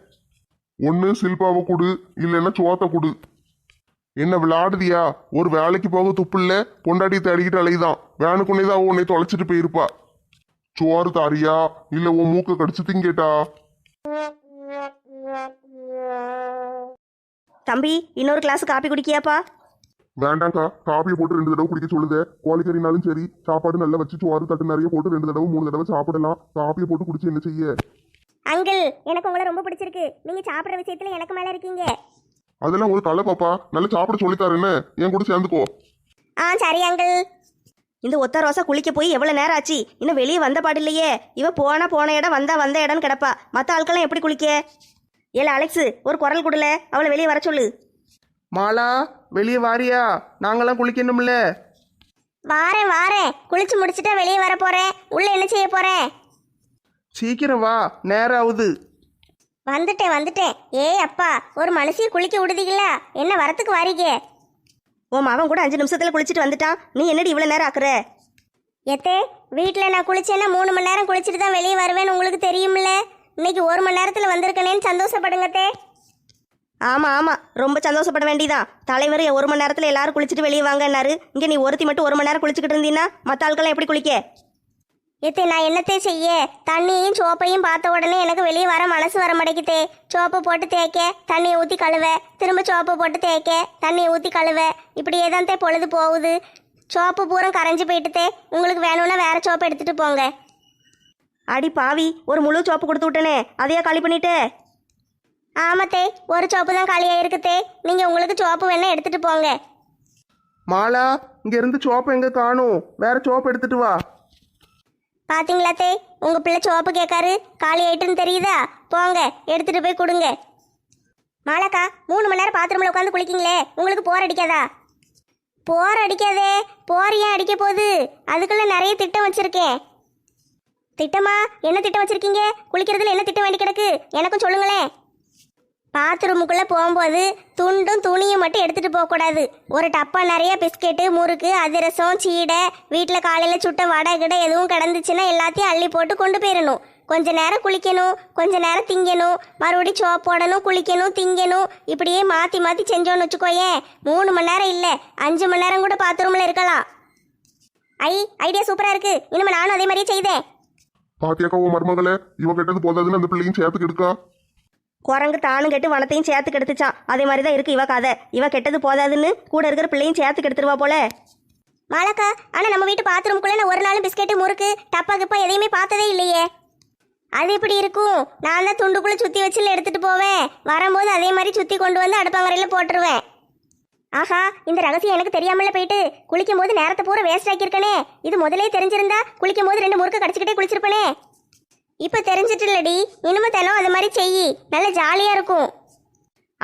ஒன்று சில்பாவை கொடு இல்லைன்னா சோத்தை கொடு. என்ன விளையாடுதியா? ஒரு வேலைக்கு போக துப்பில்ல பொண்டாட்டி தேடிக்கிட்டு அலைதான் வேணுக்குன்னே தான் உன்னை தொலைச்சிட்டு போயிருப்பா. சோறு தாரியா? இல்லை உன் மூக்கை கடிச்சு திங்கேட்டா? தம்பி இன்னொரு கிளாஸ் காப்பி குடிக்கியாப்பா? வேண்டாம்க்கா காப்பியை போட்டு ரெண்டு தடவை குடிக்க சொல்லுதே. கோழிக்கறினாலும் சரி சாப்பாடு நல்லா வச்சு சோறு தட்டு நிறைய போட்டு ரெண்டு தடவை மூணு தடவை சாப்பிடலாம். காப்பியை போட்டு குடிச்சு என்ன செய்ய? அங்கிள் எனக்கு உங்களை ரொம்ப பிடிச்சிருக்கு. நீங்க சாப்பிட்ற விஷயத்துல எனக்கு மேல இருக்கீங்க. அதெல்லாம் ஒரு கலை பாப்பா நல்லா சாப்பிட சொல்லித்தாருன்னு என் கூட சேர்ந்துக்கோ. ஆ சரி அங்கிள். இந்த ஒத்த ரோசா குளிக்க போய் எவ்வளோ நேரம் ஆச்சு இன்னும் வெளியே வந்த பாடு இல்லையே இவ போனா போன இடம் வந்தா வந்த இடம்னு கிடப்பா. மற்ற ஆட்கள்லாம் எப்படி குளிக்க? ஏல அலெக்ஸ் ஒரு குரல் கொடுல. அவளை வெளியே வர சொல்லு. மாலா வெளியே வாரியா? நாங்களாம் குளிக்கணும்ல. வாரேன் வாரேன். குளிச்சு முடிச்சுட்டா வெளியே வர போறேன். உள்ள என்ன செய்ய போறேன்? சீக்கிரம் வா நேரம் ஆகுது வந்துட்டேன் வந்துட்டேன். ஏய் அப்பா ஒரு மனுஷிய குளிக்க விடுதீங்களா? என்ன வரத்துக்கு வாரீங்க? உன் அவன் கூட அஞ்சு நிமிஷத்துல குளிச்சுட்டு வந்துட்டான். நீ என்னடி இவ்வளோ நேரம் ஆக்குற? எத்தே வீட்டில் நான் குளிச்சேன்னா மூணு மணி நேரம் குளிச்சுட்டு தான் வெளியே வருவேன்னு உங்களுக்கு தெரியும்ல? இன்னைக்கு ஒரு மணி நேரத்தில் வந்திருக்கனேன்னு சந்தோஷப்படுங்கத்தே ஆமா ஆமா. ரொம்ப சந்தோஷப்பட வேண்டியதான் தலைவர் ஒரு மணி நேரத்துல எல்லாரும் குளிச்சுட்டு வெளியே வாங்கன்னாரு. இங்க நீ ஒருத்தி மட்டும் ஒரு மணி நேரம் குளிச்சுக்கிட்டு இருந்தீன்னா மற்ற ஆட்கள்லாம் எப்படி குளிக்க? எத்தே நான் என்னத்தே செய்ய? தண்ணியும் சோப்பையும் பார்த்த உடனே எனக்கு வெளியே வர மனசு வர மாட்டேங்குதே. சோப்பு போட்டு தேய்க்க தண்ணியை ஊற்றி கழுவ. திரும்ப சோப்பு போட்டு தேய்க்க தண்ணியை ஊற்றி கழுவ. இப்படியே தான் தே பொழுது போகுது. சோப்பு பூரம் கரைஞ்சு போயிட்டுதே. உங்களுக்கு வேணும்னா வேற சோப்பு எடுத்துட்டு போங்க. அடி பாவி ஒரு முழு சோப்பு கொடுத்து விட்டனே. அதையா காலி பண்ணிட்டே? ஆமாத்தே ஒரு சோப்பு தான் காலியாக இருக்குதே. நீங்கள் உங்களுக்கு சோப்பு வேணா எடுத்துட்டு போங்க. மாலா இங்க இருந்து சோப்பு எங்க காணும்? வேற சோப்பு எடுத்துட்டு வா. பாத்தீங்களா தே? உங்க பிள்ளை சோப்பு கேட்காரு காலி ஆயிட்டுன்னு தெரியுதா? போங்க எடுத்துட்டு போய் கொடுங்க. மாலாக்கா மூணு மணி நேரம் பாத்ரூம்ல உட்காந்து குளிக்கீங்களே? உங்களுக்கு போர் அடிக்காதா? போர் அடிக்காதே போர் ஏன் அடிக்க போகுது? அதுக்குள்ள நிறைய திட்டம் வச்சிருக்கேன். திட்டமா? என்ன திட்டம் வச்சிருக்கீங்க? குளிக்கிறதுல என்ன திட்டம் வேண்டி கிடக்கு? எனக்கும் சொல்லுங்களேன். பாத்ரூமுக்குள்ளே போகும்போது துண்டும் துணியும் மட்டும் எடுத்துகிட்டு போகக்கூடாது ஒரு டப்பா நிறைய பிஸ்கெட்டு முறுக்கு அதிரசம் சீடை வீட்டில் காலையில் சுட்ட வடை கிடை எதுவும் கிடந்துச்சுன்னா எல்லாத்தையும் அள்ளி போட்டு கொண்டு போயிடணும் கொஞ்ச நேரம் குளிக்கணும் கொஞ்ச நேரம் திங்கணும் மறுபடியும் சோப் போடணும் குளிக்கணும் திங்கணும் இப்படியே மாற்றி மாற்றி செஞ்சோன்னு வச்சுக்கோயேன். மூணு மணி நேரம் இல்லை அஞ்சு மணி நேரம் கூட பாத்ரூமில் இருக்கலாம். ஐ ஐடியா சூப்பராக இருக்குது இனிமேல் நானும் அதே மாதிரியே செய்தேன். பாத்தியாக்கா உன் மருமகளை இவன் கெட்டது போதாதுன்னு அந்த பிள்ளையும் சேர்த்து கெடுக்கா குரங்கு தானும் கெட்டு வனத்தையும் சேர்த்து கெடுத்துச்சான் அதே மாதிரி தான் இருக்கு இவ கதை. இவ கெட்டது போதாதுன்னு கூட இருக்கிற பிள்ளையும் சேர்த்து கெடுத்துருவா போல. மாலாக்கா ஆனா நம்ம வீட்டு பாத்ரூம்குள்ள நான் ஒரு நாளும் பிஸ்கெட்டு முறுக்கு டப்பா கிப்பா எதையுமே பார்த்ததே இல்லையே. அது எப்படி இருக்கும்? நான் தான் துண்டுக்குள்ள சுத்தி வச்சுல எடுத்துட்டு போவேன். வரும்போது அதே மாதிரி சுத்தி கொண்டு வந்து அடுப்பாங்கரையில போட்டுருவேன். ஆஹா இந்த ரகசியம் எனக்கு தெரியாமல போயிட்டு. குளிக்கும் போது நேரத்தை பூரா வேஸ்ட் ஆக்கியிருக்கனே. இது முதலே தெரிஞ்சிருந்தா குளிக்கும் போது ரெண்டு முறுக்கு கடிச்சுக்கிட்டே குளிச்சிருப்பனே. இப்போ தெரிஞ்சிட்டு இல்லடி இனிமே தினம் அது மாதிரி செய். நல்ல ஜாலியா இருக்கும்.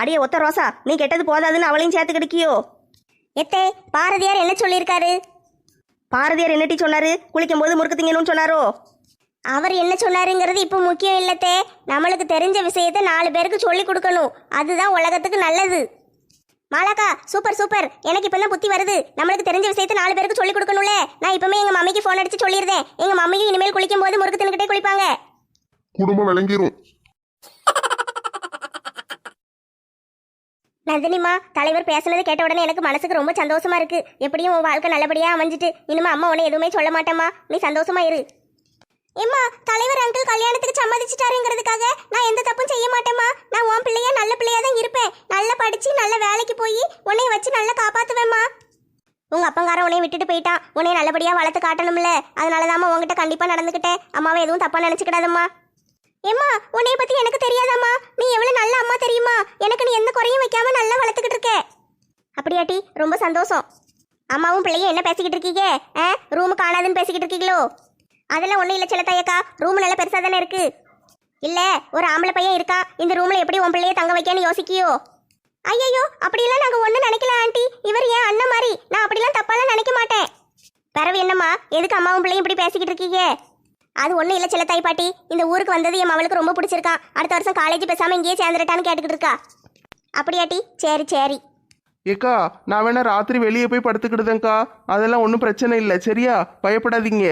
அடியே ஒத்த ரோசா நீ கெட்டது போதாதுன்னு அவளையும் சேர்த்து கெடுக்கியோ எத்தே பாரதியார் என்ன சொல்லியிருக்காரு? பாரதியார் என்னட்டி சொன்னாரு? குளிக்கும் போது முறுக்கு திங்கணும்னு சொன்னாரோ? அவர் என்ன சொன்னாருங்கிறது இப்போ முக்கியம் இல்லத்தே நம்மளுக்கு தெரிஞ்ச விஷயத்தை நாலு பேருக்கு சொல்லி கொடுக்கணும். அதுதான் உலகத்துக்கு நல்லது. மாலாக்கா சூப்பர் சூப்பர். எனக்கு இப்போ தான் புத்தி வருது? நம்மளுக்கு தெரிஞ்ச விஷயத்தை நாலு பேருக்கு சொல்லி கொடுக்கணும்ல. நான் இப்பவுமே எங்க மம்மிக்கு ஃபோன் அடிச்சு சொல்லியிருந்தேன். எங்க மம்மியும் இனிமேல் குளிக்கும் போது முறுக்கு தின்னுக்கிட்டே குளிப்பாங்க. குடும்பம் விளங்கிரும். நந்தினிமா தலைவர் பேசுனது கேட்ட உடனே எனக்கு மனசுக்கு ரொம்ப சந்தோஷமா இருக்கு. எப்படியும் உன் வாழ்க்கை நல்லபடியா அமைஞ்சிட்டு இனிமே அம்மா உன்னை எதுவுமே சொல்ல மாட்டேம்மா. நீ சந்தோஷமா இரு. ஏம்மா தலைவர் அங்கிள் கல்யாணத்துக்கு சம்மதிச்சிட்டாருங்கிறதுக்காக நான் எந்த தப்பும் செய்ய மாட்டேம்மா. நான் உன் பிள்ளையா நல்ல பிள்ளையா தான் இருப்பேன். நல்லா படிச்சு நல்ல வேலைக்கு போய் உன்னைய வச்சு நல்லா காப்பாத்துவேம்மா. உங்க அப்பங்காரன் உன்னைய விட்டுட்டு போயிட்டான். உன்னைய நல்லபடியா வளர்த்து காட்டணும்ல. அதனாலதாம்மா உன்கிட்ட கண்டிப்பா நடந்துக்கிட்டேன். அம்மாவை எதுவும் தப்பா நினைச்சுக்கிடாதம்மா. ஏம்மா உன்னைய பத்தி எனக்கு தெரியாதாம்மா. நீ எவ்வளவு நல்ல அம்மா தெரியுமா? எனக்கு நீ எந்த குறையும் வைக்காம நல்லா வளர்த்துக்கிட்டு இருக்க. அப்படியாட்டி ரொம்ப சந்தோஷம். அம்மாவும் பிள்ளையும் என்ன பேசிக்கிட்டு இருக்கீங்க? ஆ? ரூம் காணாதுன்னு பேசிக்கிட்டு இருக்கீங்களோ? அதெல்லாம் ஒன்றும் இல்லை செல்லத்தாயக்கா ரூம் நல்லா பெருசாக தானே இருக்கு. இல்லை ஒரு ஆம்பளை பையன் இருக்கா இந்த ரூமில் எப்படி உன் பிள்ளைய தங்க வைக்கன்னு யோசிக்கியோ? ஐயோ அப்படியெல்லாம் நாங்கள் ஒன்றும் நினைக்கல ஆண்டி. இவர் ஏன் அண்ணன் மாதிரி. நான் அப்படிலாம் தப்பாலாம் நினைக்க மாட்டேன். பிறவு என்னம்மா? எதுக்கு அம்மாவும் பிள்ளையும் இப்படி பேசிக்கிட்டு இருக்கீங்க? அது ஒன்றும் இல்லை செல்லத்தாய் பாட்டி. இந்த ஊருக்கு வந்தது என் அவளுக்கு ரொம்ப பிடிச்சிருக்கான் அடுத்த வருஷம் காலேஜ் பேசாமல் இங்கேயே சேர்ந்துட்டான்னு கேட்டுக்கிட்டு இருக்கா. அப்படியாட்டி சரி சரி. ஏக்கா நான் வேணா ராத்திரி வெளியே போய் படுத்துக்கிடுதேங்க்கா அதெல்லாம் ஒன்றும் பிரச்சனை இல்லை. சரியா? பயப்படாதீங்க.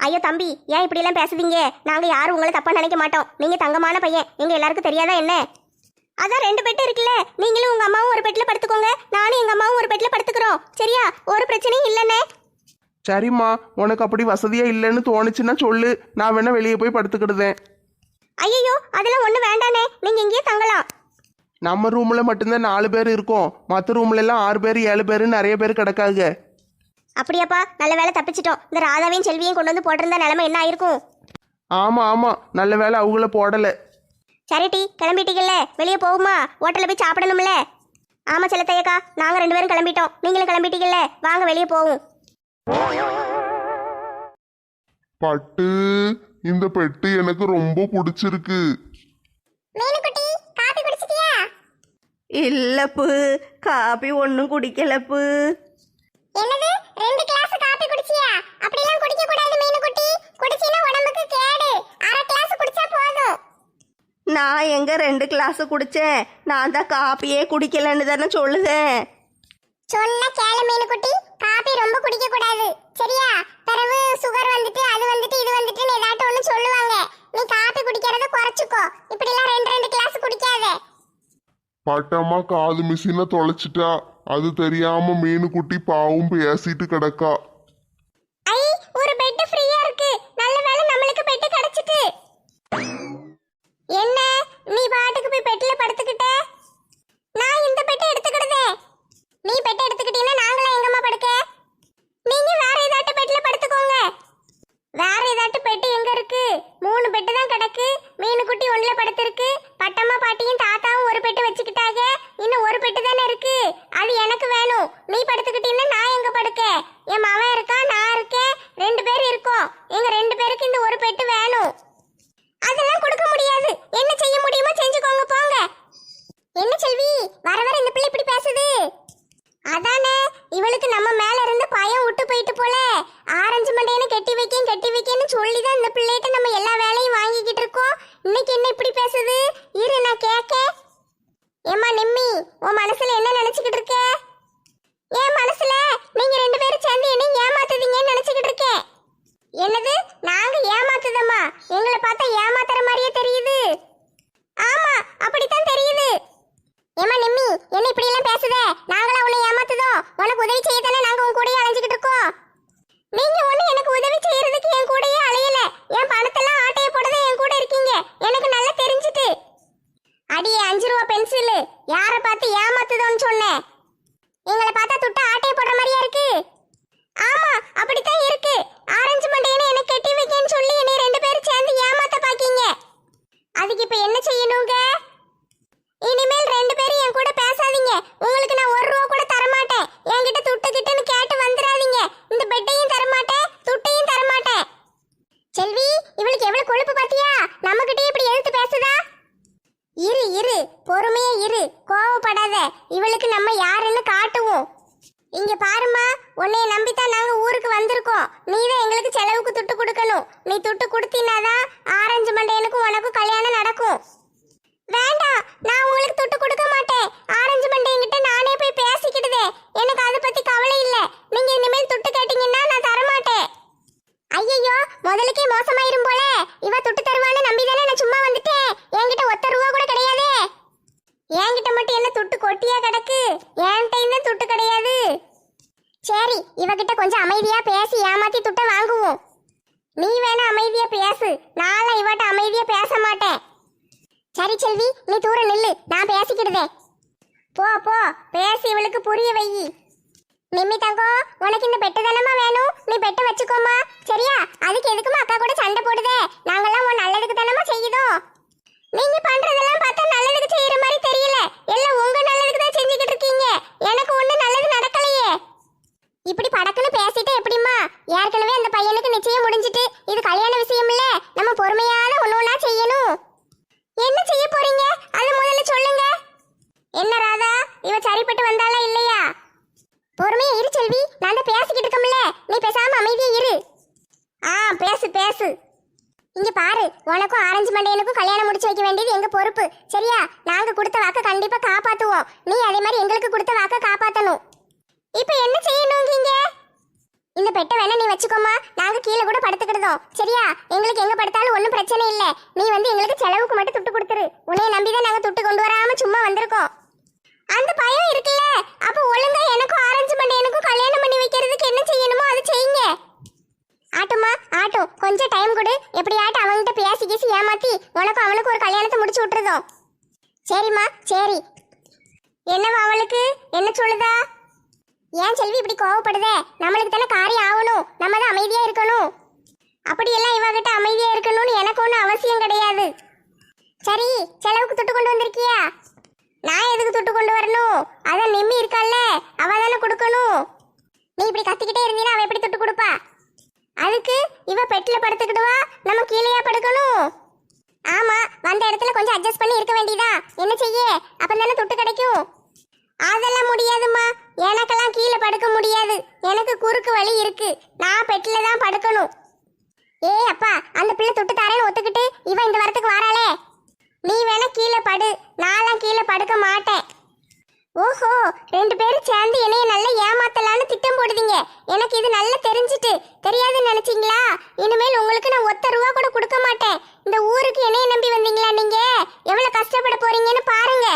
ஐயோ தம்பி ஏன் இப்படியெல்லாம் பேசுதீங்க? நாங்க யாரும் உங்களை தப்பா நினைக்க மாட்டோம். நீங்க தங்கமான பையன். எங்க எல்லாருக்கும் தெரியாதா என்ன? அதான் ரெண்டு பெட் இருக்குல்ல. நீங்களும் உங்க அம்மாவும் ஒரு பெட்ல படுத்துக்கோங்க. நானும் எங்க அம்மாவும் ஒரு பெட்ல படுத்துக்கிறோம். சரியா? ஒரு பிரச்சனையும் இல்லைண்ணே சரிம்மா உனக்கு அப்படி வசதியா இல்லைன்னு தோணுச்சுன்னா சொல்லு. நான் வேணா வெளியே போய் படுத்துக்கிடுதேன். ஐயோ அதெல்லாம் ஒண்ணு வேண்டானே. நீங்க இங்கேயே தங்கலாம். நம்ம ரூம்ல மட்டும்தான் நாலு பேர் இருக்கோம். மற்ற ரூம்ல எல்லாம் ஆறு பேர் ஏழு பேர் நிறைய பேர் கிடக்காங்க. அப்படியாப்பா நல்ல வேலை தப்பிச்சிட்டோம். இந்த ராதாவையும் செல்வியும் கொண்டு வந்து போட்டிருந்த நிலைமை என்ன ஆயிருக்கும்? ஆமா ஆமா. நல்ல வேலை அவங்கள போடலை. சரி டி கிளம்பிட்டீங்கல்ல. வெளியே போகுமா ஹோட்டல்ல போய் சாப்பிடணும்ல. ஆமா செல்லத்தையக்கா நாங்க ரெண்டு பேரும் கிளம்பிட்டோம். நீங்களும் கிளம்பிட்டீங்கல்ல. வாங்க வெளியே போவோம். பட்டு இந்த பெட்டு எனக்கு ரொம்ப பிடிச்சிருக்கு. காபி இல்லப்பு காப்பி ஒன்றும் குடிக்கலப்பு. என்னது ரெண்டு கிளாஸ் காபி குடிச்சியா? அப்படிலாம் குடிக்க கூடாது மீனுக்குட்டி. குடிச்சினா உடம்புக்கு கேடு. அரை கிளாஸ் குடிச்சா போதும். நான் எங்க ரெண்டு கிளாஸ் குடிச்சேன்? நான் தான் காப்பியே குடிக்கலன்னு தானே சொல்லுதேன். சொன்ன கேளு மீனுக்குட்டி. காபி ரொம்ப குடிக்க கூடாது சரியா? பிறகு சுகர் வந்துட்டு அது வந்துட்டு இது வந்துட்டு ஏதாட்டும் ஒன்று சொல்லுவாங்க. நீ காபி குடிக்கிறத குறைச்சுக்கோ. இப்படிலாம் ரெண்டு ரெண்டு கிளாஸ் குடிக்காத. பட்டம்மா காது மிஷினை தொலைச்சிட்டா. அது தெரியாம மீனுக்குட்டி பாவும் பேசிட்டு கிடக்கா. ஐ ஒரு பெட் ஃப்ரீயா இருக்கு. நல்ல வேளை நம்மளுக்கு பெட் கிடைச்சிட்டு. என்ன? நீ பாட்டுக்கு போய் பெட்ல படுத்துக்கிட்ட? நான் இந்த பெட்டை எடுத்துக்கிடுதே நீ பெட்டை எடுத்துக்கிட்டீங்கன்னா நாங்களே எங்கம்மா படுக்க? நீங்க வேற ஏதாட்டு பெட்ல படுத்துக்கோங்க. வேற ஏதாட்டு பெட்டு எங்க இருக்கு? மூணு பெட்டு தான் கிடக்கு. மீனுக்குட்டி ஒண்ணுல படுத்திருக்கு. பட்டம்மா பாட்டியும் தாத்தாவும் ஒரு பெட்டு வச்சுக்கிட்டாங்க. இன்னும் ஒரு பெட்டு தானே இருக்கு. அது எனக்கு வேணும். நீ படுத்துக்கிட்டீங்கன்னா நான் எங்க படுக்க? என் மவன் இருக்கா? நான் இருக்கேன். ரெண்டு பேர் இருக்கோம். எங்க ரெண்டு பேருக்கு இந்த ஒரு பெட்டு வேணும். அதெல்லாம் கொடுக்க முடியாது. என்ன செய்ய முடியுமோ செஞ்சுக்கோங்க போங்க. என்ன செல்வி? வர வர இந்த பிள்ளை இப்படி பேசுது அதானே? இவளுக்கு நம்ம மேல இருந்து பயம் விட்டு போயிட்டு போல. ஆரஞ்சு மண்டையனை கட்டி வைக்கேன் கட்டி வைக்கேன்னு சொல்லி தான் இந்த பிள்ளைகிட்ட நம்ம எல்லா வேலையும் வாங்கிக்கிட்டு இருக்கோம். இன்னைக்கு என்ன இப்படி பேசுது? இரு நான் கேட்க ஏம்மா நிம்மி உன் மனசுல என்ன நினைச்சுக்கிட்டு இருக்க? என் மனசுல? நீங்க ரெண்டு பேரும் சேர்ந்து என்ன ஏமாத்துதீங்கன்னு நினைச்சுக்கிட்டு இருக்கேன் என்னது? நாங்க ஏமாத்துதம்மா? எங்களை பார்த்தா ஏமாத்துற மாதிரியே தெரியுது. ஆமா அப்படித்தான் தெரியுது. ஏமா நிம்மி என்ன இப்படி எல்லாம் பேசுத? நாங்களா உன்னை ஏமாத்துதோ? உனக்கு உதவி செய்ய தானே நாங்க உன் கூடயே அலைஞ்சுக்கிட்டு இருக்கோம்? நீங்க ஒண்ணு எனக்கு உதவி செய்யறதுக்கு என் கூடயே அலையல. என் பணத்தெல்லாம் ஆட்டைய போடதே என் கூட இருக்கீங்க. எனக்கு நல்லா தெரிஞ்சுட்டு. அடியே அஞ்சு ரூபா பென்சில். யாரை பார்த்து ஏமாத்துதோன்னு சொன்னேன் எங்களை பார்த்தா துட்ட ஆட்டைய போடுற மாதிரியா இருக்கு? ஆமா அப்படித்தான் இருக்கு. ஆரஞ்சு மண்டையனை எனக்கு கெட்டி வைக்கன்னு சொல்லி என்னை ரெண்டு பேரும் சேர்ந்து ஏமாத்த பாக்கீங்க. அதுக்கு இப்ப என்ன செய்யணுங்க? இனிமேல் ரெண்டு பேரும் என் கூட பேசாதீங்க. உங்களுக்கு நான் ஒரு ரூபா கூட தர மாட்டேன் என்கிட்ட துட்டு கிட்டுன்னு கேட்டு வந்துடாதீங்க. இந்த பெட்டையும் தர மாட்டேன் துட்டையும் தர மாட்டேன் செல்வி இவளுக்கு எவ்வளவு கொழுப்பு பாத்தியா? நம்மகிட்டே இப்படி எழுத்து பேசுதா? இரு இரு. பொறுமையா இரு. கோவப்படாத. இவளுக்கு நம்ம யாருன்னு காட்டுவோம். இங்க பாருமா உன்னைய நம்பித்தான் நாங்க ஊருக்கு வந்திருக்கோம். நீ தான் எங்களுக்கு செலவுக்கு துட்டு கொடுக்கணும். நீ துட்டு கொடுத்தீனாதான் ஆரஞ்சு மண்டையனுக்கும் உனக்கும் கல்யாணம் நடக்கும். வேண்டாம் நான் உங்களுக்கு துட்டு கொடுக்க மாட்டேன். ஆரஞ்சு மண்டையன்கிட்ட நானே போய் பேசிக்கிடுதே எனக்கு அதை பத்தி கவலை இல்ல. நீங்க இனிமேல் துட்டு கேட்டீங்கன்னா நான் தர மாட்டேன் ஐயோ முதலுக்கே மோசமாயிரும் போல. இவ துட்டு தருவான்னு நம்பி தானே நான் சும்மா வந்துட்டேன். என்கிட்ட ஒத்த ரூபா கூட கிடையாதே. என்கிட்ட மட்டும் என்ன துட்டு கொட்டியா கிடக்கு? என்கிட்ட தான் துட்டு கிடையாது. சரி இவகிட்ட கொஞ்சம் அமைதியா பேசி ஏமாத்தி துட்டை வாங்குவோம். நீ வேணா அமைதியா பேசு. நானும் இவட்ட அமைதியா பேச மாட்டேன். சரி செல்வி நீ தூரம் நில்லு. நான் பேசிக்கிடுதே. போ போ. பேசி இவளுக்கு புரிய வை. நிம்மி தங்கம் உனக்கு இந்த பெட்டு தானம்மா வேணும்? நீ பெட்டு வச்சுக்கோமா சரியா? அதுக்கு எதுக்குமா அக்கா கூட சண்டை போடுதே? நாங்கெல்லாம் உன் நல்லதுக்கு தானம்மா செய்யுதோம் நீங்க பண்றதெல்லாம் பார்த்தா நல்லதுக்கு செய்யற மாதிரி தெரியல. எல்லாம் உங்க நல்லதுக்கு தான் செஞ்சுக்கிட்டு இருக்கீங்க. எனக்கு ஒண்ணு நல்லது நடக்கலையே. இப்படி படக்குன்னு பேசிட்டு எப்படிம்மா? ஏற்கனவே அந்த பையனுக்கு நிச்சயம் முடிஞ்சிட்டு இது கல்யாண விஷயம் இல்ல. நம்ம பொறுமையான ஒண்ணு ஒண்ணா செய்யணும். என்ன செய்ய போறீங்க? அது முதல்ல சொல்லுங்க. என்ன ராதா இவ சரிப்பட்டு வந்தாளா இல்லையா? பொறுமையா இரு செல்வி. நான் தான் பேசிக்கிட்டு இருக்கோம்ல நீ பேசாம அமைதியா இரு. ஆ பேசு பேசு. இங்க பாரு உனக்கும் ஆரஞ்சு மண்டையனுக்கும் கல்யாணம் முடிச்சு வைக்க வேண்டியது எங்க பொறுப்பு. சரியா? நாங்க கொடுத்த வாக்க கண்டிப்பா காப்பாத்துவோம். நீ அதே மாதிரி எங்களுக்கு கொடுத்த வாக்க காப்பாத்தணும். இப்போ என்ன செய்யணுங்கீங்க இந்த பெட்டை வேணா நீ வச்சுக்கோமா. நாங்க கீழே கூட படுத்துக்கிடுதோம் சரியா? எங்களுக்கு எங்க படுத்தாலும் ஒன்றும் பிரச்சனை இல்ல. நீ வந்து எங்களுக்கு செலவுக்கு மட்டும் துட்டு கொடுத்துரு. உன்னைய நம்பிதான் நாங்க துட்டு கொண்டு வராம சும்மா வந்திருக்கோம். அந்த பயம் இருக்குல்ல? அப்ப ஒழுங்கா எனக்கும் ஆரஞ்சு மண்டையனுக்கும் கல்யாணம் பண்ணி வைக்கிறதுக்கு என்ன செய்யணுமோ அதை செய்யுங்க. ஆட்டுமா ஆட்டும் கொஞ்சம் டைம் கொடு. எப்படியாட்டும் அவன்கிட்ட பேசி கீசி ஏமாத்தி உனக்கும் அவனுக்கு ஒரு கல்யாணத்தை முடிச்சு விட்டுருதோம் சரிம்மா சரி. என்னவா அவளுக்கு? என்ன சொல்லுதா? ஏன் செல்வி இப்படி கோவப்படுதே? நம்மளுக்கு தானே காரியம் ஆகணும். நம்ம தான் அமைதியா இருக்கணும். அப்படியெல்லாம் இவகிட்ட அமைதியா இருக்கணும்னு எனக்கு ஒன்றும் அவசியம் கிடையாது. சரி செலவுக்கு துட்டு கொண்டு வந்திருக்கியா? நான் எதுக்கு துட்டு கொண்டு வரணும்? அதான் நிம்மி இருக்கால்ல. அவ தானே கொடுக்கணும். நீ இப்படி கத்திக்கிட்டே இருந்தீனா அவ எப்படி துட்டு கொடுப்பா? அதுக்கு இவ பெட்டில் படுத்துக்கிடுவா. நம்ம கீழேயா படுக்கணும். ஆமா வந்த இடத்துல கொஞ்சம் அட்ஜஸ்ட் பண்ணி இருக்க வேண்டியதா? என்ன செய்ய? அப்பந்தானே துட்டு கிடைக்கும். அதெல்லாம் முடியாதும்மா. எனக்கெல்லாம் கீழே படுக்க முடியாது. எனக்கு குறுக்கு வழி இருக்கு. நான் பெட்டில தான் படுக்கணும். ஏ அப்பா அந்த பிள்ளை தொட்டு தாரேன்னு ஒத்துக்கிட்டு இவன் இந்த வரத்துக்கு வராளே. நீ வேணா கீழே படு. நான்லாம் கீழே படுக்க மாட்டேன். ஓஹோ ரெண்டு பேரும் சேர்ந்து என்னைய நல்லா ஏமாத்தலான்னு திட்டம் போடுதீங்க. எனக்கு இது நல்லா தெரிஞ்சிட்டு. தெரியாதுன்னு நினைச்சிங்களா? இனிமேல் உங்களுக்கு நான் ஒத்த ரூபா கூட கொடுக்க மாட்டேன். இந்த ஊருக்கு என்னைய நம்பி வந்தீங்களா நீங்க? எவ்வளவு கஷ்டப்பட போறீங்கன்னு பாருங்க.